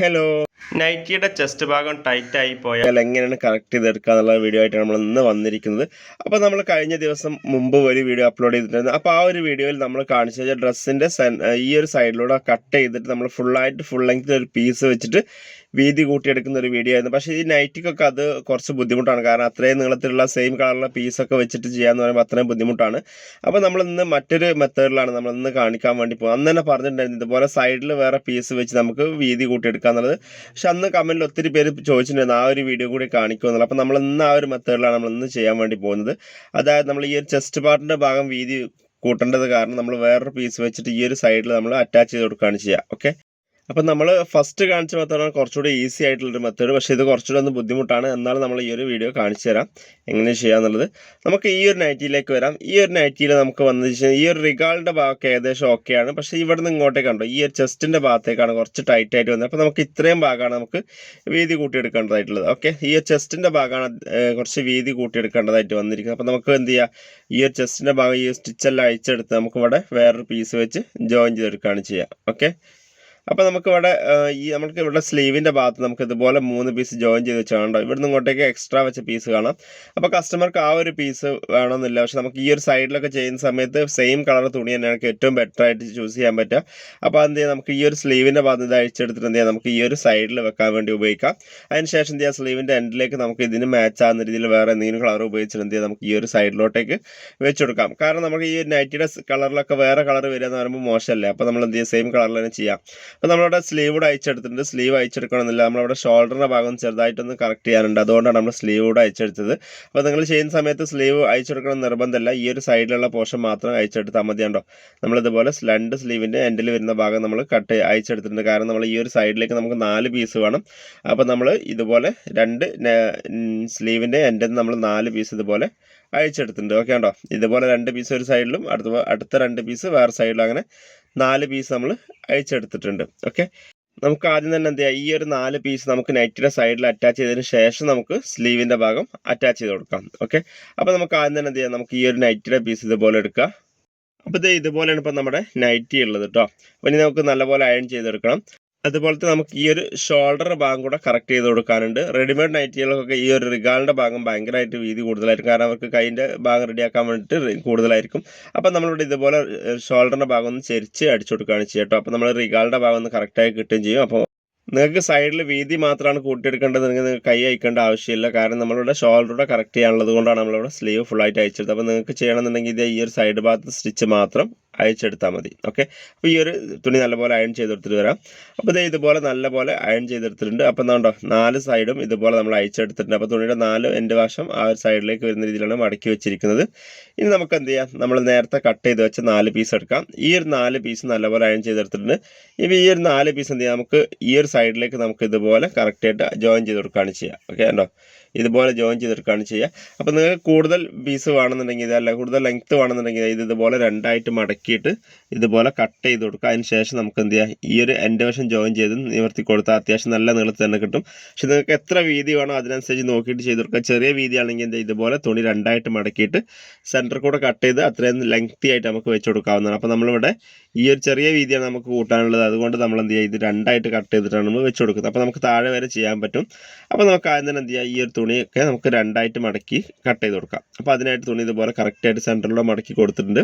Hello. നൈറ്റിയുടെ chest ഭാഗം tight ആയി പോയാൽ എങ്ങനെയാണ് കറക്റ്റ് ചെയ്തെടുക്കുക എന്നുള്ള വീഡിയോ ആയിട്ടാണ് നമ്മൾ ഇന്ന് വന്നിരിക്കുന്നത്. അപ്പോൾ നമ്മൾ കഴിഞ്ഞ ദിവസം മുമ്പ് ഒരു വീഡിയോ അപ്ലോഡ് ചെയ്തിട്ടുണ്ടായിരുന്നു. അപ്പോൾ ആ ഒരു വീഡിയോയിൽ നമ്മൾ കാണിച്ചു കാണിച്ച ഡ്രസ്സിന്റെ ഈ ഒരു സൈഡിലൂടെ കട്ട് ചെയ്തിട്ട് നമ്മൾ ഫുള്ളായിട്ട് ഫുൾ ലെങ്ത്തിൽ ഒരു പീസ് വെച്ചിട്ട് വീതി കൂട്ടിയെടുക്കുന്ന ഒരു വീഡിയോ ആയിരുന്നു. പക്ഷേ ഈ നൈറ്റിക്കൊക്കെ അത് കുറച്ച് ബുദ്ധിമുട്ടാണ്. കാരണം അത്രയും നീളത്തിലുള്ള സെയിം കളറുള്ള പീസൊക്കെ വെച്ചിട്ട് ചെയ്യാന്ന് പറയുമ്പോൾ അത്രയും ബുദ്ധിമുട്ടാണ്. അപ്പോൾ നമ്മൾ ഇന്ന് മറ്റൊരു മെത്തേഡിലാണ് നമ്മൾ ഇന്ന് കാണിക്കാൻ വേണ്ടി പോകുന്നത് അന്ന് തന്നെ പറഞ്ഞിട്ടുണ്ടായിരുന്നു ഇതുപോലെ സൈഡിൽ വേറെ പീസ് വെച്ച് നമുക്ക് വീതി കൂട്ടിയെടുക്കുക എന്നുള്ളത് പക്ഷെ അന്ന് കമന്റിൽ ഒത്തിരി പേര് ചോദിച്ചിട്ടുണ്ടായിരുന്നു ആ ഒരു വീഡിയോ കൂടി കാണിക്കുമെന്നുള്ളത്. അപ്പോൾ നമ്മൾ ഇന്ന് ആ ഒരു മെത്തേഡിലാണ് നമ്മൾ ഇന്ന് ചെയ്യാൻ വേണ്ടി പോകുന്നത്. അതായത് നമ്മൾ ഈ ഒരു ചെസ്റ്റ് പാർട്ടിന്റെ ഭാഗം വീതി കൂട്ടേണ്ടത് കാരണം നമ്മൾ വേറൊരു പീസ് വെച്ചിട്ട് ഈ ഒരു സൈഡിൽ നമ്മൾ അറ്റാച്ച് ചെയ്ത് കൊടുക്കുകയാണ് ചെയ്യുക. ഓക്കെ അപ്പം നമ്മൾ ഫസ്റ്റ് കാണിച്ച മെത്തേഡാണ് കുറച്ചുകൂടി ഈസി ആയിട്ടുള്ളൊരു മെത്തേഡ് പക്ഷേ ഇത് കുറച്ചുകൂടി ഒന്ന് ബുദ്ധിമുട്ടാണ്. എന്നാലും നമ്മൾ ഈ ഒരു വീഡിയോ കാണിച്ചു തരാം. എങ്ങനെ ചെയ്യാന്നുള്ളത്. നമുക്ക് ഈ ഒരു നൈറ്റിയിലേക്ക് വരാം. ഈ ഒരു നൈറ്റിയിൽ നമുക്ക് വന്നു വെച്ചാൽ ഈ ഒരു റിഗാളിന്റെ ഭാഗമൊക്കെ ഏകദേശം ഓക്കെയാണ് പക്ഷേ ഇവിടെ നിന്ന് ഇങ്ങോട്ടേക്ക് കണ്ടോ? ഈ ഒരു ചെസ്റ്റിന്റെ ഭാഗത്തേക്കാണ് കുറച്ച് ടൈറ്റ് ആയിട്ട് വന്നത്. അപ്പോൾ നമുക്ക് ഇത്രയും ഭാഗമാണ് നമുക്ക് വീതി കൂട്ടിയെടുക്കേണ്ടതായിട്ടുള്ളത്. ഓക്കെ ഈ ഒരു ചെസ്റ്റിന്റെ ഭാഗമാണ് കുറച്ച് വീതി കൂട്ടിയെടുക്കേണ്ടതായിട്ട് വന്നിരിക്കുന്നത്. അപ്പോൾ നമുക്ക് എന്ത് ചെയ്യാം? ഈ ഒരു ചെസ്റ്റിന്റെ ഭാഗം ഈ സ്റ്റിച്ചെല്ലാം അയച്ചെടുത്ത് നമുക്ക് ഇവിടെ വേറൊരു പീസ് വെച്ച് ജോയിൻ ചെയ്തെടുക്കുകയാണ് ചെയ്യുക ഓക്കെ അപ്പോൾ നമുക്ക് ഇവിടെ ഈ നമുക്ക് ഇവിടെ സ്ലീവിന്റെ ഭാഗത്ത് നമുക്ക് ഇതുപോലെ മൂന്ന് പീസ് ജോയിൻ ചെയ്ത് വെച്ചാണോ ഇവിടുന്ന് ഇങ്ങോട്ടേക്ക് എക്സ്ട്രാ വെച്ച പീസ് കാണാം. അപ്പോൾ കസ്റ്റമർക്ക് ആ ഒരു പീസ് വേണമെന്നില്ല. പക്ഷെ നമുക്ക് ഈ ഒരു സൈഡിലൊക്കെ ചെയ്യുന്ന സമയത്ത് സെയിം കളർ തുണി തന്നെയാണ് ഏറ്റവും ബെറ്റർ ആയിട്ട് ചൂസ് ചെയ്യാൻ പറ്റുക. അപ്പോൾ എന്ത് ചെയ്യാം? നമുക്ക് ഈ ഒരു സ്ലീവിന്റെ ഭാഗത്ത് ഇത് അഴിച്ചെടുത്തിട്ട് എന്ത് ചെയ്യാം? നമുക്ക് ഈ ഒരു സൈഡിൽ വെക്കാൻ വേണ്ടി ഉപയോഗിക്കാം. അതിന് ശേഷം എന്ത് ചെയ്യാം? സ്ലീവിന്റെ എൻഡിലേക്ക് നമുക്ക് ഇതിന് മാച്ച് ആകുന്ന രീതിയിൽ വേറെ എന്തെങ്കിലും കളർ ഉപയോഗിച്ചിട്ട് എന്ത് നമുക്ക് ഈ ഒരു സൈഡിലോട്ടേക്ക് വെച്ച് കൊടുക്കാം. കാരണം നമുക്ക് ഈ നൈറ്റിയുടെ കളറിലൊക്കെ വേറെ കളർ വരിക എന്ന് പറയുമ്പോൾ മോശമല്ലേ? അപ്പോൾ നമ്മൾ എന്ത് ചെയ്യാം? സെയിം കളറിൽ തന്നെ ചെയ്യാം. അപ്പോൾ നമ്മളവിടെ സ്ലീവ് കൂടെ അയച്ചെടുത്തിട്ടുണ്ട്. സ്ലീവ് അയച്ചെടുക്കണമെന്നില്ല. നമ്മളവിടെ ഷോൾഡറിന്റെ ഭാഗം ചെറുതായിട്ടൊന്ന് കറക്റ്റ് ചെയ്യാനുണ്ട്. അതുകൊണ്ടാണ് നമ്മൾ സ്ലീവ് കൂടെ അയച്ചെടുത്തത്. അപ്പോൾ നിങ്ങൾ ചെയ്യുന്ന സമയത്ത് സ്ലീവ് അയച്ചെടുക്കണം നിർബന്ധമല്ല. ഈ ഒരു സൈഡിലുള്ള പോർഷൻ മാത്രം അയച്ചെടുത്താൽ മതിയാണ്ടോ നമ്മളിതുപോലെ രണ്ട് സ്ലീവിന്റെ എൻഡിൽ വരുന്ന ഭാഗം നമ്മൾ കട്ട് അയച്ചെടുത്തിട്ടുണ്ട്. കാരണം നമ്മൾ ഈ ഒരു സൈഡിലേക്ക് നമുക്ക് നാല് പീസ് വേണം. അപ്പോൾ നമ്മൾ ഇതുപോലെ രണ്ട് സ്ലീവിന്റെ എൻഡിൽ നമ്മൾ നാല് പീസ് ഇതുപോലെ അയച്ചെടുത്തിട്ടുണ്ട്. ഓക്കെ ഉണ്ടോ ഇതുപോലെ രണ്ട് പീസ് ഒരു സൈഡിലും അടുത്ത അടുത്ത രണ്ട് പീസ് വേറെ സൈഡിലും അങ്ങനെ നാല് പീസ് നമ്മൾ അഴിച്ചെടുത്തിട്ടുണ്ട് ഓക്കെ നമുക്ക് ആദ്യം തന്നെ എന്ത് ഈ ഒരു നാല് പീസ് നമുക്ക് നൈറ്റിയുടെ സൈഡിൽ അറ്റാച്ച് ചെയ്തതിന് ശേഷം നമുക്ക് സ്ലീവിന്റെ ഭാഗം അറ്റാച്ച് ചെയ്ത് കൊടുക്കാം. ഓക്കെ അപ്പോൾ നമുക്ക് ആദ്യം തന്നെ എന്ത് ചെയ്യാം? നമുക്ക് ഈ ഒരു നൈറ്റിയുടെ പീസ് ഇതുപോലെ എടുക്കാം. അപ്പോൾ ഇത് ഇതുപോലെയാണ് ഇപ്പം നമ്മുടെ നൈറ്റി ഉള്ളത് കേട്ടോ അപ്പോൾ ഇനി നമുക്ക് നല്ലപോലെ അയൺ ചെയ്തെടുക്കണം. അതുപോലത്തെ നമുക്ക് ഈ ഒരു ഷോൾഡർ ഭാഗം കൂടെ കറക്റ്റ് ചെയ്ത് കൊടുക്കാനുണ്ട്. റെഡിമെയ്ഡ് നൈറ്റികൾക്കൊക്കെ ഈ ഒരു റിഗാളിന്റെ ഭാഗം ഭയങ്കരമായിട്ട് വീതി കൂടുതലായിരിക്കും. കാരണം അവർക്ക് കൈന്റെ ഭാഗം റെഡിയാക്കാൻ വേണ്ടിയിട്ട് കൂടുതലായിരിക്കും. അപ്പോൾ നമ്മളിവിടെ ഇതുപോലെ ഷോൾഡറിന്റെ ഭാഗം ഒന്ന് ചെരിച്ച് അടിച്ചു കൊടുക്കുകയാണ് ചെയ്യുക കേട്ടോ. അപ്പോൾ നമ്മൾ റിഗാളിന്റെ ഭാഗം ഒന്ന് കറക്റ്റായി കിട്ടുകയും ചെയ്യും. അപ്പോൾ നിങ്ങൾക്ക് സൈഡിൽ വീതി മാത്രമാണ് കൂട്ടിയെടുക്കേണ്ടത്. നിങ്ങൾക്ക് കൈ അയക്കേണ്ട ആവശ്യമില്ല. കാരണം നമ്മളിവിടെ ഷോൾഡറുടെ കറക്റ്റ് ചെയ്യാനുള്ളത് കൊണ്ടാണ് നമ്മളിവിടെ സ്ലീവ് ഫുള്ളായിട്ട് അയച്ചെടുത്തത്. അപ്പോൾ നിങ്ങൾക്ക് ചെയ്യണമെന്നുണ്ടെങ്കിൽ ഇത് ഈ ഒരു സൈഡ് ഭാഗത്ത് സ്റ്റിച്ച് മാത്രം അയച്ചെടുത്താൽ മതി. ഓക്കെ അപ്പോൾ ഈ ഒരു തുണി നല്ലപോലെ അയൺ ചെയ്തെടുത്തിട്ട് വരാം. അപ്പോൾ ഇതേ ഇതുപോലെ നല്ലപോലെ അയൺ ചെയ്തെടുത്തിട്ടുണ്ട്. അപ്പോൾ എന്താണ്ടോ നാല് സൈഡും ഇതുപോലെ നമ്മൾ അയച്ചെടുത്തിട്ടുണ്ട്. അപ്പോൾ തുണിയുടെ നാല് എന്റെ വശം ആ ഒരു സൈഡിലേക്ക് വരുന്ന രീതിയിലാണ് മടക്കി വെച്ചിരിക്കുന്നത്. ഇനി നമുക്ക് എന്ത് ചെയ്യാം? നമ്മൾ നേരത്തെ കട്ട് ചെയ്ത് വെച്ച നാല് പീസ് എടുക്കാം. ഈ ഒരു നാല് പീസ് നല്ലപോലെ അയൺ ചെയ്തെടുത്തിട്ടുണ്ട്. ഇപ്പം ഈ ഒരു നാല് പീസ് എന്ത് ചെയ്യാം? നമുക്ക് ഈ ഒരു സൈഡിലേക്ക് നമുക്ക് ഇതുപോലെ കറക്റ്റായിട്ട് ജോയിൻ ചെയ്ത് കൊടുക്കുകയാണ് ചെയ്യുക. ഓക്കെ ഉണ്ടോ ഇതുപോലെ ജോയിൻ ചെയ്തെടുക്കുകയാണ് ചെയ്യുക. അപ്പോൾ നിങ്ങൾക്ക് കൂടുതൽ പീസ് വേണമെന്നുണ്ടെങ്കിൽ ഇത് ഇതല്ല കൂടുതൽ ലെങ്ത്ത് വേണമെന്നുണ്ടെങ്കിൽ ഇത് ഇതുപോലെ രണ്ടായിട്ട് മടക്കിയിട്ട് ഇതുപോലെ കട്ട് ചെയ്ത് കൊടുക്കുക. അതിന് ശേഷം നമുക്ക് എന്ത് ചെയ്യാം? ഈ ഒരു എന്റെ വശം ജോയിൻ ചെയ്ത് നിവർത്തി കൊടുത്താൽ അത്യാവശ്യം നല്ല നീളത്തിൽ തന്നെ കിട്ടും. പക്ഷെ നിങ്ങൾക്ക് എത്ര വീതി വേണോ അതിനനുസരിച്ച് നോക്കിയിട്ട് ചെയ്ത് കൊടുക്കുക. ചെറിയ വീതി ആണെങ്കിൽ എന്താ ഇതുപോലെ തുണി രണ്ടായിട്ട് മടക്കിയിട്ട് സെന്റർ കൂടെ കട്ട് ചെയ്ത് അത്രയും ലെങ്ത്തി ആയിട്ട് നമുക്ക് വെച്ച് കൊടുക്കാവുന്നതാണ്. അപ്പോൾ നമ്മളിവിടെ ഈ ഒരു ചെറിയ വീതിയാണ് നമുക്ക് കൂട്ടാനുള്ളത്. അതുകൊണ്ട് നമ്മൾ എന്ത് ചെയ്യുക? ഇത് രണ്ടായിട്ട് കട്ട് ചെയ്തിട്ടാണ് നമ്മൾ വെച്ച് കൊടുക്കുന്നത്. അപ്പോൾ നമുക്ക് താഴെ വരെ ചെയ്യാൻ പറ്റും. അപ്പോൾ നമുക്ക് ആദ്യം തന്നെ എന്ത് ചെയ്യുക? ഈ ഒരു തുണിയൊക്കെ നമുക്ക് രണ്ടായിട്ട് മടക്കി കട്ട് ചെയ്ത് കൊടുക്കാം. അപ്പോൾ അതിനായിട്ട് തുണി ഇതുപോലെ കറക്റ്റായിട്ട് സെന്ററിലൂടെ മടക്കി കൊടുത്തിട്ടുണ്ട്.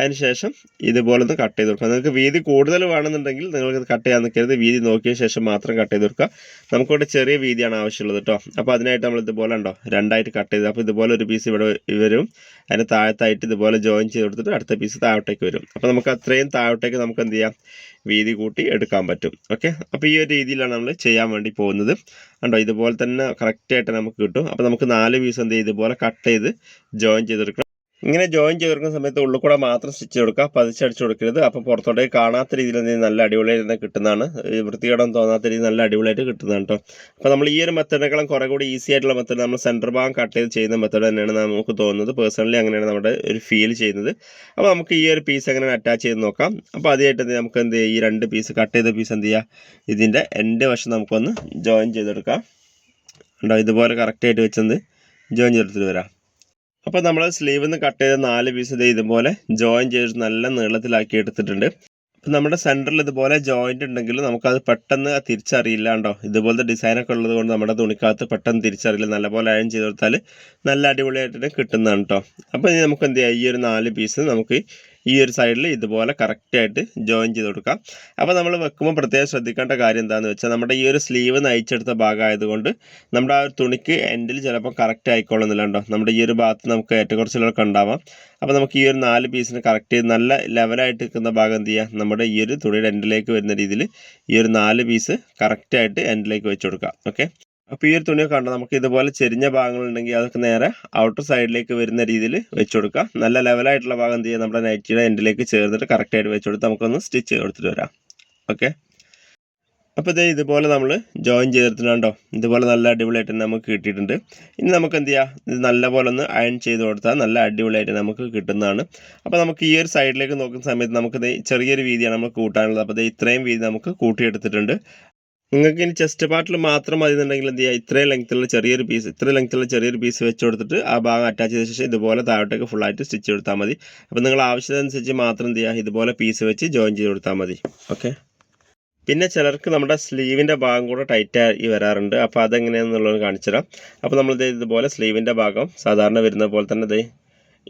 അതിനുശേഷം ഇതുപോലെ ഒന്ന് കട്ട് ചെയ്ത് കൊടുക്കുക നിങ്ങൾക്ക് വീതി കൂടുതൽ വേണമെന്നുണ്ടെങ്കിൽ നിങ്ങൾക്ക് കട്ട് ചെയ്യാൻ നിൽക്കരുത്. വീതി നോക്കിയ ശേഷം മാത്രം കട്ട് ചെയ്ത് കൊടുക്കുക. നമുക്കിവിടെ ചെറിയ വീതിയാണ് ആവശ്യമുള്ളത് കേട്ടോ അപ്പോൾ അതിനായിട്ട് നമ്മൾ ഇതുപോലെ ഉണ്ടോ? രണ്ടായിട്ട് കട്ട് ചെയ്ത്. അപ്പോൾ ഇതുപോലെ ഒരു പീസ് ഇവിടെ വരും. അതിന് താഴത്തായിട്ട് ഇതുപോലെ ജോയിൻ ചെയ്ത് കൊടുത്തിട്ട് അടുത്ത പീസ് താഴോട്ടേക്ക് വരും. അപ്പോൾ നമുക്ക് അത്രയും താഴോട്ടേക്ക് നമുക്ക് എന്ത് ചെയ്യാം? വീതി കൂട്ടി എടുക്കാൻ പറ്റും. ഓക്കെ അപ്പോൾ ഈ ഒരു രീതിയിലാണ് നമ്മൾ ചെയ്യാൻ വേണ്ടി പോകുന്നത്. കണ്ടോ? ഇതുപോലെ തന്നെ കറക്റ്റായിട്ട് നമുക്ക് കിട്ടും. അപ്പോൾ നമുക്ക് നാല് പീസ് എന്ത് ചെയ്യും ഇതുപോലെ കട്ട് ചെയ്ത് ജോയിൻ ചെയ്തെടുക്കണം. ഇങ്ങനെ ജോയിൻ ചെയ്തെടുക്കുന്ന സമയത്ത് ഉള്ളിൽ കൂടെ മാത്രം സ്റ്റിച്ച് കൊടുക്കുക പതിച്ചടിച്ച് കൊടുക്കരുത്. അപ്പോൾ പുറത്തോട്ടേക്ക് കാണാത്ത രീതിയിൽ നല്ല അടിപൊളിയായിട്ട് തന്നെ കിട്ടുന്നതാണ്. വൃത്തികേടം തോന്നാത്ത രീതിയിൽ നല്ല അടിപൊളിയായിട്ട് കിട്ടുന്നതാണ് കേട്ടോ അപ്പോൾ നമ്മൾ ഈ ഒരു മെത്തേഡിനേക്കാളും കുറേ കൂടി ഈസി ആയിട്ടുള്ള മെത്തേഡ് നമ്മൾ സെന്റർ ഭാഗം കട്ട് ചെയ്ത് ചെയ്യുന്ന മെത്തേഡ് തന്നെയാണ് നമുക്ക് തോന്നുന്നത്. പേഴ്സണലി അങ്ങനെയാണ് നമ്മുടെ ഒരു ഫീൽ ചെയ്യുന്നത്. അപ്പോൾ നമുക്ക് ഈ ഒരു പീസ് അങ്ങനെ അറ്റാച്ച് ചെയ്ത് നോക്കാം. അപ്പോൾ ആദ്യമായിട്ട് നമുക്ക് എന്ത് ചെയ്യാം? ഈ രണ്ട് പീസ് കട്ട് ചെയ്ത പീസ് എന്ത് ചെയ്യുക ഇതിന്റെ എന്റെ വശം നമുക്കൊന്ന് ജോയിൻ ചെയ്തെടുക്കാം. ഉണ്ടോ ഇതുപോലെ കറക്റ്റായിട്ട് വെച്ചെന്ത്? ജോയിൻ ചെയ്തെടുത്തിട്ട് വരാം. അപ്പോൾ നമ്മൾ സ്ലീവിൽ നിന്ന് കട്ട് ചെയ്ത നാല് പീസ് ഇത് ഇതുപോലെ ജോയിൻ ചെയ്ത് നല്ല നീളത്തിലാക്കി എടുത്തിട്ടുണ്ട്. അപ്പം നമ്മുടെ സെന്ററിൽ ഇതുപോലെ ജോയിന്റ് ഉണ്ടെങ്കിൽ നമുക്കത് പെട്ടെന്ന് തിരിച്ചറിയില്ല കണ്ടോ ഇതുപോലത്തെ ഡിസൈനൊക്കെ ഉള്ളത് കൊണ്ട് നമ്മുടെ തുണിക്കകത്ത് പെട്ടെന്ന് തിരിച്ചറിയില്ല. നല്ലപോലെ അയൺ ചെയ്ത് കൊടുത്താൽ നല്ല അടിപൊളിയായിട്ട് കിട്ടുന്നതാണ് കേട്ടോ അപ്പോൾ ഇനി നമുക്ക് എന്ത് ചെയ്യാം? ഈ ഒരു നാല് പീസ് നമുക്ക് ഈ ഒരു സൈഡിൽ ഇതുപോലെ കറക്റ്റായിട്ട് ജോയിൻ ചെയ്ത് കൊടുക്കാം. അപ്പോൾ നമ്മൾ വെക്കുമ്പോൾ പ്രത്യേകം ശ്രദ്ധിക്കേണ്ട കാര്യം എന്താണെന്ന് വെച്ചാൽ നമ്മുടെ ഈ ഒരു സ്ലീവ് നയിച്ചെടുത്ത ഭാഗമായതുകൊണ്ട് നമ്മുടെ ആ ഒരു തുണിക്ക് എൻഡിൽ ചിലപ്പോൾ കറക്റ്റ് ആയിക്കോളുന്നില്ല കേട്ടോ. നമ്മുടെ ഈ ഒരു ഭാഗത്ത് നമുക്ക് ഏറ്റക്കുറച്ചിലൊക്കെ ഉണ്ടാവാം. അപ്പോൾ നമുക്ക് ഈ ഒരു നാല് പീസിന് കറക്റ്റ് ചെയ്ത് നല്ല ലെവലായിട്ട് നിൽക്കുന്ന ഭാഗം എന്ത് ചെയ്യുക നമ്മുടെ ഈ ഒരു തുണിയുടെ എൻഡിലേക്ക് വരുന്ന രീതിയിൽ ഈ ഒരു നാല് പീസ് കറക്റ്റായിട്ട് എൻഡിലേക്ക് വെച്ച് കൊടുക്കാം. ഓക്കെ അപ്പോൾ ഈ ഒരു തുണിയൊക്കെ കണ്ടോ? നമുക്ക് ഇതുപോലെ ചെരിഞ്ഞ ഭാഗങ്ങളുണ്ടെങ്കിൽ അതൊക്കെ നേരെ ഔട്ടർ സൈഡിലേക്ക് വരുന്ന രീതിയിൽ വെച്ച് കൊടുക്കുക നല്ല ലെവലായിട്ടുള്ള ഭാഗം എന്ത് ചെയ്യുക? നമ്മുടെ നൈറ്റിയുടെ എൻഡിലേക്ക് ചേർന്നിട്ട് കറക്റ്റായിട്ട് വെച്ച് കൊടുത്ത് നമുക്കൊന്ന് സ്റ്റിച്ച് ചെയ്ത് കൊടുത്തിട്ട് വരാം. ഓക്കെ അപ്പോൾ ഇതേ ഇതുപോലെ നമ്മൾ ജോയിൻ ചെയ്തിട്ടുണ്ടോ? ഇതുപോലെ നല്ല അടിപൊളിയായിട്ട് നമുക്ക് കിട്ടിയിട്ടുണ്ട്. ഇനി നമുക്ക് എന്ത് ചെയ്യാം? ഇത് നല്ലപോലെ ഒന്ന് അയൺ ചെയ്ത് കൊടുത്താൽ നല്ല അടിപൊളിയായിട്ട് നമുക്ക് കിട്ടുന്നതാണ്. അപ്പോൾ നമുക്ക് ഈ ഒരു സൈഡിലേക്ക് നോക്കുന്ന സമയത്ത് നമുക്ക് ചെറിയൊരു വീതിയാണ് നമ്മൾ കൂട്ടാനുള്ളത്. അപ്പോൾ ഇത്രയും വീതി നമുക്ക് കൂട്ടിയെടുത്തിട്ടുണ്ട്. നിങ്ങൾക്ക് ഇനി ചെസ്റ്റ് പാർട്ടിൽ മാത്രം മതി എന്നുണ്ടെങ്കിൽ എന്ത് ചെയ്യുക? ഇത്രയും ലെങ്ത്തുള്ള ചെറിയൊരു പീസ് ഇത്രയും ലെങ്ത്തുള്ള ചെറിയൊരു പീസ് വെച്ച് കൊടുത്തിട്ട് ആ ഭാഗം അറ്റാച്ച് ചെയ്ത ശേഷം ഇതുപോലെ താഴോട്ടേക്ക് ഫുള്ളായിട്ട് സ്റ്റിച്ച് കൊടുത്താൽ മതി. അപ്പോൾ നിങ്ങൾ ആവശ്യത്തിനനുസരിച്ച് മാത്രം എന്ത് ചെയ്യുക? ഇതുപോലെ പീസ് വെച്ച് ജോയിൻ ചെയ്ത് കൊടുത്താൽ മതി. ഓക്കെ പിന്നെ ചിലർക്ക് നമ്മുടെ സ്ലീവിന്റെ ഭാഗം കൂടെ ടൈറ്റായി വരാറുണ്ട്. അപ്പോൾ അതെങ്ങനെയാണെന്നുള്ളത് കാണിച്ചു തരാം. അപ്പോൾ നമ്മൾ ഇതുപോലെ സ്ലീവിന്റെ ഭാഗം സാധാരണ വരുന്ന പോലെ തന്നെ ദേ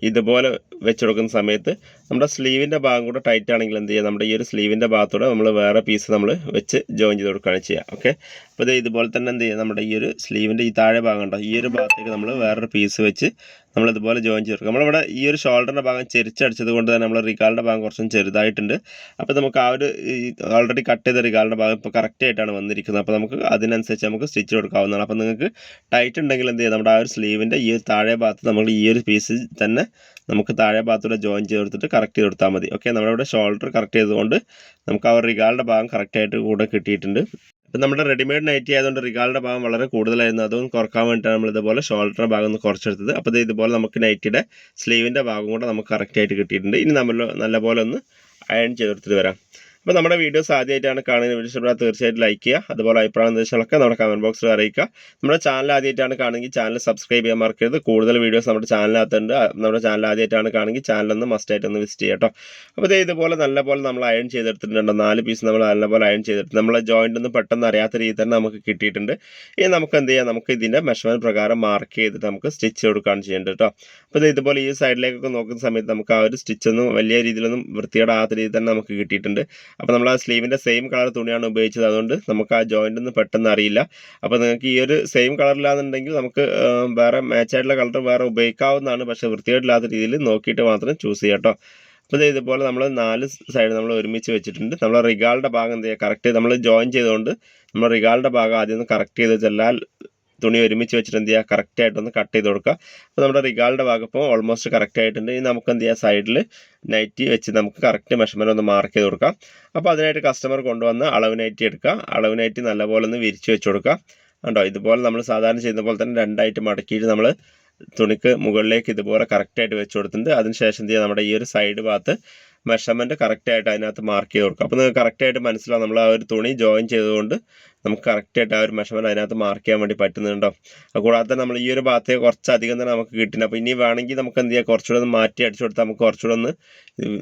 ഇതുപോലെ വെച്ച് കൊടുക്കുന്ന സമയത്ത് നമ്മുടെ സ്ലീവിന്റെ ഭാഗം കൂടെ ടൈറ്റ് ആണെങ്കിൽ എന്ത് ചെയ്യുക നമ്മുടെ ഈ ഒരു സ്ലീവിന്റെ ഭാഗത്തൂടെ നമ്മൾ വേറെ പീസ് നമ്മൾ വെച്ച് ജോയിൻ ചെയ്ത് കൊടുക്കുകയാണ് ചെയ്യുക. ഓക്കെ അപ്പോൾ ഇത് ഇതുപോലെ തന്നെ എന്ത് ചെയ്യുക നമ്മുടെ ഈ ഒരു സ്ലീവിന്റെ ഈ താഴെ ഭാഗം ഉണ്ടോ ഈ ഒരു ഭാഗത്തേക്ക് നമ്മൾ വേറൊരു പീസ് വെച്ച് നമ്മൾ ഇതുപോലെ ജോയിൻ ചെയ്ത് കൊടുക്കും നമ്മളിവിടെ ഈ ഒരു ഷോൾഡറിന്റെ ഭാഗം ചെരിച്ചടിച്ചത് കൊണ്ട് തന്നെ നമ്മൾ റിക്കാളിന്റെ ഭാഗം കുറച്ചും ചെറുതായിട്ടുണ്ട്. അപ്പോൾ നമുക്ക് ആ ഒരു ഓൾറെഡി കട്ട് ചെയ്ത റിക്കാളിന്റെ ഭാഗം ഇപ്പോൾ കറക്റ്റ് ആയിട്ടാണ് വന്നിരിക്കുന്നത്. അപ്പോൾ നമുക്ക് അതിനനുസരിച്ച് നമുക്ക് സ്റ്റിച്ച് കൊടുക്കാവുന്നതാണ്. അപ്പോൾ നിങ്ങൾക്ക് ടൈറ്റ് ഉണ്ടെങ്കിൽ എന്ത് ചെയ്യുക നമ്മുടെ ആ ഒരു സ്ലീവിന്റെ ഈ താഴെ ഭാഗത്ത് നമ്മൾ ഈ ഒരു പീസ് തന്നെ നമുക്ക് താഴെ ഭാഗത്തൂടെ ജോയിൻ ചെയ്ത് കൊടുത്തിട്ട് കറക്റ്റ് ചെയ്ത് കൊടുത്താൽ മതി. ഓക്കെ നമ്മളിവിടെ ഷോൾഡർ കറക്റ്റ് ചെയ്തുകൊണ്ട് നമുക്ക് ആ റിഗാളിന്റെ ഭാഗം കറക്റ്റായിട്ട് കൂടെ കിട്ടിയിട്ടുണ്ട്. അപ്പം നമ്മുടെ റെഡിമെയ്ഡ് നൈറ്റി ആയതുകൊണ്ട് റിഗാളുടെ ഭാഗം വളരെ കൂടുതലായിരുന്നു. അതും കുറയ്ക്കാൻ വേണ്ടിയിട്ടാണ് നമ്മൾ ഇതുപോലെ ഷോൾഡറിന്റെ ഭാഗം ഒന്ന് കുറച്ചെടുത്തത്. അപ്പോൾ ഇത് ഇതുപോലെ നമുക്ക് നൈറ്റിയുടെ സ്ലീവിന്റെ ഭാഗം കൂടെ നമുക്ക് കറക്റ്റായിട്ട് കിട്ടിയിട്ടുണ്ട്. ഇനി നമ്മൾ നല്ലപോലെ ഒന്ന് അയൺ ചെയ്തെടുത്തിട്ട് വരാം. അപ്പോൾ നമ്മുടെ വീഡിയോസ് ആദ്യമായിട്ടാണ് കാണുന്നത്. വീഡിയോ തീർച്ചയായിട്ടും ലൈക്ക് ചെയ്യുക. അതുപോലെ അഭിപ്രായ നിർദ്ദേശങ്ങളൊക്കെ നമ്മുടെ കമന്റ് ബോക്സിൽ അറിയിക്കുക. നമ്മുടെ ചാനൽ ആദ്യമായിട്ടാണ് കാണുമെങ്കിൽ ചാനൽ സബ്സ്ക്രൈബ് ചെയ്യാൻ മറക്കരുത്. കൂടുതൽ വീഡിയോസ് നമ്മുടെ ചാനലിനകത്തുണ്ട് നമ്മുടെ ചാനൽ ആദ്യമായിട്ടാണ് കാണുമെങ്കിൽ ചാനലൊന്ന് മസ്റ്റായിട്ട് ഒന്ന് വിസിറ്റ് ചെയ്യട്ടോ അപ്പോൾ ഇതുപോലെ നല്ലപോലെ നമ്മൾ അയൺ ചെയ്തെടുത്തിട്ടുണ്ട് നാല് പീസ് നമ്മൾ നല്ലപോലെ അയൺ ചെയ്തിട്ടുണ്ട് നമ്മളെ ജോയിന്റ് ഒന്നും പെട്ടെന്ന് അറിയാത്ത രീതിയിൽ തന്നെ നമുക്ക് കിട്ടിയിട്ടുണ്ട്. ഇനി നമുക്ക് എന്ത് ചെയ്യാം? നമുക്ക് ഇതിന്റെ മെഷർമെന്റ് പ്രകാരം മാർക്ക് ചെയ്തിട്ട് നമുക്ക് സ്റ്റിച്ച് കൊടുക്കുകയാണ് ചെയ്യേണ്ടത് കേട്ടോ. അപ്പോൾ ഇതുപോലെ ഈ സൈഡിലേക്കൊക്കെ നോക്കുന്ന സമയത്ത് നമുക്ക് ആ ഒരു സ്റ്റിച്ചൊന്നും വലിയ രീതിയിലൊന്നും വൃത്തികേടാകാത്ത രീതിയിൽ തന്നെ നമുക്ക് കിട്ടിയിട്ടുണ്ട്. അപ്പോൾ നമ്മൾ ആ സ്ലീവിന്റെ സെയിം കളർ തുണിയാണ് ഉപയോഗിച്ചത്. അതുകൊണ്ട് നമുക്ക് ആ ജോയിന്റ് ഒന്നും പെട്ടെന്ന് അറിയില്ല. അപ്പോൾ നിങ്ങൾക്ക് ഈ ഒരു സെയിം കളറിലാണെന്നുണ്ടെങ്കിൽ നമുക്ക് വേറെ മാച്ച് ആയിട്ടുള്ള കളർ വേറെ ഉപയോഗിക്കാവുന്നതാണ്. പക്ഷേ വൃത്തിയായിട്ടില്ലാത്ത രീതിയിൽ നോക്കിയിട്ട് മാത്രം ചൂസ് ചെയ്യാം കേട്ടോ അപ്പോൾ ഇതുപോലെ നമ്മൾ നാല് സൈഡ് നമ്മൾ ഒരുമിച്ച് വെച്ചിട്ടുണ്ട്. നമ്മൾ റിഗാളുടെ ഭാഗം എന്ത് ചെയ്യുക കറക്റ്റ് നമ്മൾ ജോയിൻ ചെയ്തുകൊണ്ട് നമ്മൾ റിഗാളുടെ ഭാഗം ആദ്യം ഒന്ന് കറക്റ്റ് ചെയ്ത് വെച്ചാൽ തുണി ഒരുമിച്ച് വെച്ചിട്ട് എന്ത് ചെയ്യുക? കറക്റ്റായിട്ടൊന്ന് കട്ട് ചെയ്ത് കൊടുക്കുക. അപ്പോൾ നമ്മുടെ റിഗാളിന്റെ ഭാഗപ്പം ഓൾമോസ്റ്റ് കറക്റ്റ് ആയിട്ടുണ്ട്. ഇനി നമുക്ക് എന്ത് ചെയ്യാം സൈഡിൽ നൈറ്റി വെച്ച് നമുക്ക് കറക്റ്റ് മെഷർമെന്റ് ഒന്ന് മാർക്ക് ചെയ്ത് കൊടുക്കാം. അപ്പോൾ അതിനായിട്ട് കസ്റ്റമർ കൊണ്ടുവന്ന് അളവ് നൈറ്റി എടുക്കുക. അളവ് നൈറ്റി നല്ലപോലെ ഒന്ന് വിരിച്ച് വെച്ച് കൊടുക്കുക. ഉണ്ടോ ഇതുപോലെ നമ്മൾ സാധാരണ ചെയ്യുന്ന പോലെ തന്നെ രണ്ടായിട്ട് മടക്കിയിട്ട് നമ്മൾ തുണിക്ക് മുകളിലേക്ക് ഇതുപോലെ കറക്റ്റായിട്ട് വെച്ച് കൊടുത്തിട്ടുണ്ട്. അതിനുശേഷം എന്ത് ചെയ്യുക? നമ്മുടെ ഈ ഒരു സൈഡ് ഭാഗത്ത് മെഷർമെന്റ് കറക്റ്റായിട്ട് അതിനകത്ത് മാർക്ക് ചെയ്ത് കൊടുക്കുക അപ്പോൾ നിങ്ങൾക്ക് കറക്റ്റായിട്ട് മനസ്സിലാവും. നമ്മൾ ആ ഒരു തുണി ജോയിൻ ചെയ്തുകൊണ്ട് നമുക്ക് കറക്റ്റായിട്ട് ആ ഒരു മെഷർമെന്റ് അതിനകത്ത് മാർക്ക് ചെയ്യാൻ വേണ്ടി പറ്റുന്നുണ്ടോ? കൂടാതെ നമ്മൾ ഈ ഒരു ഭാഗത്തെ കുറച്ചധികം തന്നെ നമുക്ക് കിട്ടുന്നത് അപ്പോൾ ഇനി വേണമെങ്കിൽ നമുക്ക് എന്ത് ചെയ്യാം? കുറച്ചുകൂടെ ഒന്ന് മാറ്റി അടിച്ചു കൊടുത്താൽ നമുക്ക് കുറച്ചുകൂടെ ഒന്ന്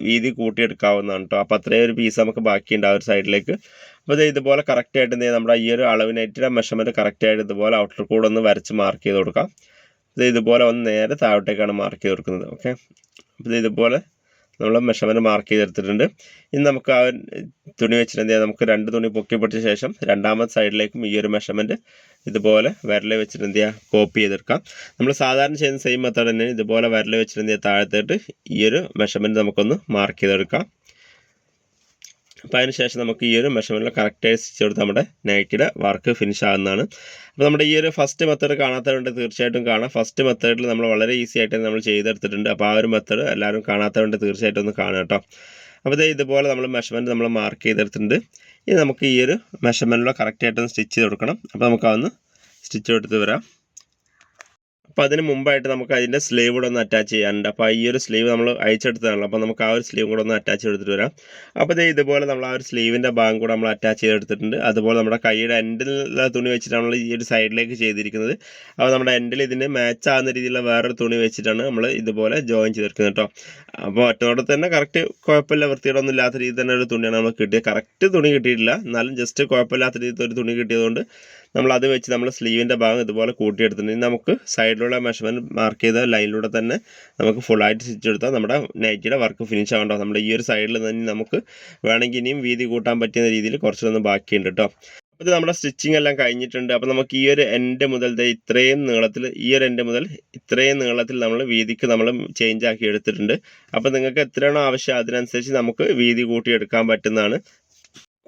വീതി കൂട്ടിയെടുക്കാവുന്നതാണ് കേട്ടോ. അപ്പോൾ അത്രയും ഒരു പീസ് നമുക്ക് ബാക്കിയുണ്ട് ആ ഒരു സൈഡിലേക്ക് അപ്പോൾ ഇത് ഇതുപോലെ കറക്റ്റായിട്ട് എന്ത് ചെയ്യാം? നമ്മുടെ ഈ ഒരു അളവിനായിട്ട് മെഷർമെന്റ് കറക്റ്റായിട്ട് ഇതുപോലെ ഔട്ടർ കൂടെ ഒന്ന് വരച്ച് മാർക്ക് ചെയ്ത് കൊടുക്കാം. ഇത് ഇതുപോലെ ഒന്ന് നേരെ താഴോട്ടേക്കാണ് മാർക്ക് ചെയ്ത് കൊടുക്കുന്നത്. ഓക്കെ അപ്പോൾ ഇത് ഇതുപോലെ നമ്മൾ മെഷർമെന്റ് മാർക്ക് ചെയ്തെടുത്തിട്ടുണ്ട്. ഇനി നമുക്ക് ആ തുണി വെച്ചിട്ട് എന്ത് നമുക്ക് രണ്ട് തുണി പൊക്കി പൊട്ടിച്ച ശേഷം രണ്ടാമത്തെ സൈഡിലേക്കും ഈ ഒരു മെഷർമെന്റ് ഇതുപോലെ വിരൽ വെച്ചിട്ട് എന്ത് കോപ്പി ചെയ്തെടുക്കാം. നമ്മൾ സാധാരണ ചെയ്യുന്ന സെയിം മെത്തേഡ് തന്നെ ഇതുപോലെ വിരൽ വെച്ചിട്ട് എന്ത് ചെയ്യുക താഴത്തോട്ട് ഈ ഒരു മെഷർമെന്റ് നമുക്കൊന്ന് മാർക്ക് ചെയ്തെടുക്കാം. അപ്പോൾ അതിനുശേഷം നമുക്ക് ഈ ഒരു മെഷർമെന്റിൽ കറക്റ്റായി സ്റ്റിച്ച് കൊടുത്ത് നമ്മുടെ നൈറ്റിയുടെ വർക്ക് ഫിനിഷ് ആകുന്നതാണ്. അപ്പോൾ നമ്മുടെ ഈ ഒരു ഫസ്റ്റ് മെത്തേഡ് കാണാത്തവരുണ്ട് തീർച്ചയായിട്ടും കാണാം. ഫസ്റ്റ് മെത്തേഡിൽ നമ്മൾ വളരെ ഈസി ആയിട്ട് നമ്മൾ ചെയ്തെടുത്തിട്ടുണ്ട്. അപ്പോൾ ആ ഒരു മെത്തേഡ് എല്ലാവരും കാണാത്തവരുണ്ട് തീർച്ചയായിട്ടും ഒന്ന് കാണാം കേട്ടോ. അപ്പോൾ ഇതേ ഇതുപോലെ നമ്മൾ മെഷർമെന്റ് നമ്മൾ മാർക്ക് ചെയ്തെടുത്തിട്ടുണ്ട്. ഇനി നമുക്ക് ഈ ഒരു മെഷർമെന്റിലോ കറക്റ്റായിട്ടൊന്ന് സ്റ്റിച്ച് ചെയ്ത് കൊടുക്കണം. അപ്പോൾ നമുക്ക് അതൊന്ന് സ്റ്റിച്ച് കൊടുത്ത് വരാം. അപ്പോൾ അതിന് മുമ്പായിട്ട് നമുക്ക് അതിന്റെ സ്ലീവ് കൂടെ ഒന്ന് അറ്റാച്ച് ചെയ്യാനുണ്ട് അപ്പോൾ ഈ ഒരു സ്ലീവ് നമ്മൾ അയച്ചെടുത്തതാണല്ലോ അപ്പോൾ നമുക്ക് ആ ഒരു സ്ലീവ് കൂടെ ഒന്ന് അറ്റാച്ച് ചെയ്തെടുത്തിട്ട് വരാം. അപ്പോൾ ദേ ഇതുപോലെ നമ്മൾ ആ ഒരു സ്ലീവിന്റെ ഭാഗം കൂടെ നമ്മൾ അറ്റാച്ച് ചെയ്തെടുത്തിട്ടുണ്ട്. അതുപോലെ നമ്മുടെ കൈയുടെ എൻഡിലുള്ള തുണി വെച്ചിട്ടാണ് നമ്മൾ ഈ ഒരു സൈഡിലേക്ക് ചെയ്തിരിക്കുന്നത്. അപ്പോൾ നമ്മുടെ എൻഡിൽ ഇതിന് മാച്ച് ആകുന്ന രീതിയിലുള്ള വേറൊരു തുണി വെച്ചിട്ടാണ് നമ്മൾ ഇതുപോലെ ജോയിൻ ചെയ്തെടുക്കുന്നത് കേട്ടോ. അപ്പോൾ ഒറ്റനോടെ തന്നെ കറക്റ്റ് കുഴപ്പമില്ല. വൃത്തിയോടൊന്നും ഇല്ലാത്ത രീതിയിൽ തന്നെ ഒരു തുണിയാണ് നമുക്ക് കിട്ടിയത്. കറക്റ്റ് തുണി കിട്ടിയിട്ടില്ല. എന്നാലും ജസ്റ്റ് കുഴപ്പമില്ലാത്ത രീതിയിൽ ഒരു തുണി കിട്ടിയതുകൊണ്ട് നമ്മൾ അത് വെച്ച് നമ്മൾ സ്ലീവിന്റെ ഭാഗം ഇതുപോലെ കൂട്ടിയെടുത്തിട്ടുണ്ടെങ്കിൽ നമുക്ക് സൈഡിലുള്ള മെഷർമെന്റ് മാർക്ക് ചെയ്ത ലൈനിലൂടെ തന്നെ നമുക്ക് ഫുള്ളായിട്ട് സ്റ്റിച്ച് എടുത്താൽ നമ്മുടെ നൈറ്റിയുടെ വർക്ക് ഫിനിഷ് ആവണ്ടോ നമ്മുടെ ഈ ഒരു സൈഡിൽ തന്നെ നമുക്ക് വേണമെങ്കിൽ ഇനിയും വീതി കൂട്ടാൻ പറ്റുന്ന രീതിയിൽ കുറച്ചൊന്ന് ബാക്കിയുണ്ട് കേട്ടോ അപ്പോൾ ഇത് നമ്മുടെ സ്റ്റിച്ചിങ് എല്ലാം കഴിഞ്ഞിട്ടുണ്ട്. അപ്പോൾ നമുക്ക് ഈ ഒരു എൻഡ് മുതൽ ഇത്രയും നീളത്തിൽ ഈ ഒരു എൻഡ് മുതൽ ഇത്രയും നീളത്തിൽ നമ്മൾ വീതിക്ക് നമ്മൾ ചേഞ്ച് ആക്കി എടുത്തിട്ടുണ്ട്. അപ്പോൾ നിങ്ങൾക്ക് എത്രയാണോ ആവശ്യം അതിനനുസരിച്ച് നമുക്ക് വീതി കൂട്ടി എടുക്കാൻ പറ്റുന്നതാണ്.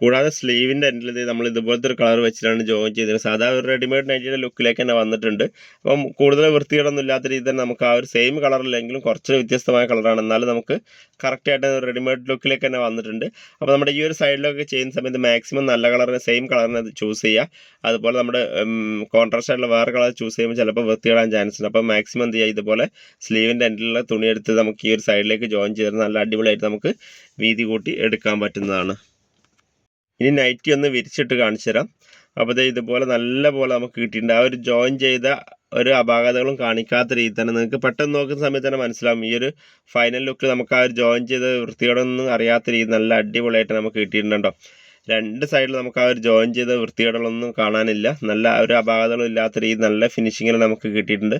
കൂടാതെ സ്ലീവിന്റെ എൻഡിൽ നമ്മൾ ഇതുപോലത്തെ ഒരു കളർ വെച്ചിട്ടാണ് ജോയിൻ ചെയ്തത് സാധാ ഒരു റെഡിമെയ്ഡ് നൈറ്റിയുടെ ലുക്കിലേക്ക് തന്നെ വന്നിട്ടുണ്ട്. അപ്പം കൂടുതൽ വൃത്തികേടൊന്നും ഇല്ലാത്ത രീതിയിൽ നമുക്ക് ആ ഒരു സെയിം കളറില്ലെങ്കിലും കുറച്ച് വ്യത്യസ്തമായ കളറാണ് എന്നാലും നമുക്ക് കറക്റ്റായിട്ട് റെഡിമെയ്ഡ് ലുക്കിലേക്ക് തന്നെ വന്നിട്ടുണ്ട്. അപ്പോൾ നമ്മുടെ ഈ ഒരു സൈഡിലൊക്കെ ചെയ്യുന്ന സമയത്ത് മാക്സിമം നല്ല കളറിന് സെയിം കളറിനെ ചൂസ് ചെയ്യുക. അതുപോലെ നമ്മുടെ കോൺട്രാസ്റ്റ് ആയിട്ടുള്ള വേറെ കളർ ചൂസ് ചെയ്യുമ്പോൾ ചിലപ്പോൾ വൃത്തിയിടാൻ ചാൻസ് ഉണ്ട്. അപ്പോൾ മാക്സിമം എന്ത് ചെയ്യുക? ഇതുപോലെ സ്ലീവിന്റെ എൻഡിലുള്ള തുണി എടുത്ത് നമുക്ക് ഈ ഒരു സൈഡിലേക്ക് ജോയിൻ ചെയ്ത് നല്ല അടിപൊളിയായിട്ട് നമുക്ക് വീതി കൂട്ടി എടുക്കാൻ പറ്റുന്നതാണ്. ഇനി നൈറ്റി ഒന്ന് വിരിച്ചിട്ട് കാണിച്ചു തരാം. അപ്പോൾ ദേ ഇതുപോലെ നല്ല പോലെ നമുക്ക് കിട്ടിയിട്ടുണ്ട്. ആ ഒരു ജോയിൻ ചെയ്ത ഒരു അപാകതകളും കാണിക്കാത്ത രീതിയിൽ തന്നെ നിങ്ങൾക്ക് പെട്ടെന്ന് നോക്കുന്ന സമയത്ത് തന്നെ മനസ്സിലാവും. ഈ ഒരു ഫൈനൽ ലുക്കിൽ നമുക്ക് ആ ഒരു ജോയിൻ ചെയ്ത വൃത്തിയോടൊന്നും അറിയാത്ത രീതി നല്ല അടിപൊളിയായിട്ട് നമുക്ക് കിട്ടിയിട്ടുണ്ടോ രണ്ട് സൈഡിൽ നമുക്ക് ആ ഒരു ജോയിൻ ചെയ്ത വൃത്തികേടുകളൊന്നും കാണാനില്ല. നല്ല ഒരു അപാകതകളും ഇല്ലാത്ത രീതി നല്ല ഫിനിഷിങ്ങിൽ നമുക്ക് കിട്ടിയിട്ടുണ്ട്.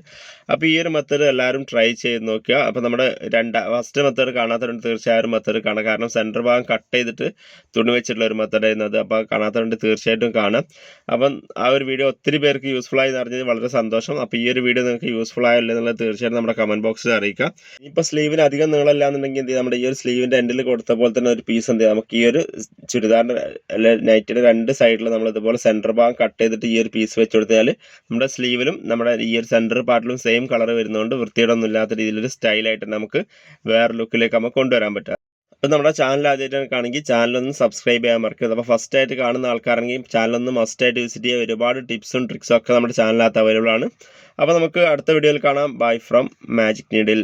അപ്പോൾ ഈ ഒരു മെത്തേഡ് എല്ലാവരും ട്രൈ ചെയ്ത് നോക്കുക. അപ്പോൾ നമ്മുടെ രണ്ട് ഫസ്റ്റ് മെത്തേഡ് കാണാത്തവരുണ്ട് തീർച്ചയായും മെത്തേഡ് കാണാം. കാരണം സെന്റർ ഭാഗം കട്ട് ചെയ്തിട്ട് തുണി വെച്ചിട്ടുള്ള ഒരു മെത്തേഡ് ആയിരുന്നു അത്. അപ്പോൾ കാണാത്തവരുണ്ട് തീർച്ചയായിട്ടും കാണാം. അപ്പം ആ ഒരു വീഡിയോ ഒത്തിരി പേർക്ക് യൂസ്ഫുൾ ആയി എന്ന് അറിഞ്ഞത് വളരെ സന്തോഷം. അപ്പോൾ ഈ ഒരു വീഡിയോ നിങ്ങൾക്ക് യൂസ്ഫുൾ ആയല്ലോ എന്നുള്ളത് തീർച്ചയായിട്ടും നമ്മുടെ കമന്റ് ബോക്സിൽ അറിയിക്കാം. ഇപ്പോൾ സ്ലീവിന് അധികം നീളമില്ല എന്നുണ്ടെങ്കിൽ എന്ത് നമ്മുടെ ഈ ഒരു സ്ലീവിന്റെ എൻഡിൽ കൊടുത്ത പോലെ തന്നെ ഒരു പീസ് എന്ത് നമുക്ക് ഈ ഒരു ചുരിദാറിന്റെ അല്ലെ നൈറ്റിയുടെ രണ്ട് സൈഡിൽ നമ്മൾ ഇതുപോലെ സെന്റർ ഭാഗം കട്ട് ചെയ്തിട്ട് ഈ ഒരു പീസ് വെച്ച് കൊടുത്താൽ നമ്മുടെ സ്ലീവിലും നമ്മുടെ ഈ ഒരു സെന്റർ പാർട്ടിലും സെയിം കളർ വരുന്നതുകൊണ്ട് വൃത്തിയോടൊന്നും ഇല്ലാത്ത രീതിയിലൊരു സ്റ്റൈലായിട്ട് നമുക്ക് വേറെ ലുക്കിലേക്ക് നമുക്ക് കൊണ്ടുവരാൻ പറ്റുക അപ്പോൾ നമ്മുടെ ചാനൽ ആദ്യമായിട്ടാണ് കാണെങ്കിൽ ചാനലൊന്ന് സബ്സ്ക്രൈബ് ചെയ്യാൻ മറക്കരുത്. അപ്പോൾ ഫസ്റ്റ് ആയിട്ട് കാണുന്ന ആൾക്കാരാണെങ്കിൽ ചാനലൊന്ന് മസ്റ്റായിട്ട് വിസിറ്റ് ചെയ്യുക ഒരുപാട് ടിപ്സും ട്രിക്സും ഒക്കെ നമ്മുടെ ചാനലിനകത്ത് അവൈലബിൾ ആണ്. അപ്പോൾ നമുക്ക് അടുത്ത വീഡിയോയിൽ കാണാം. Bye from magic needle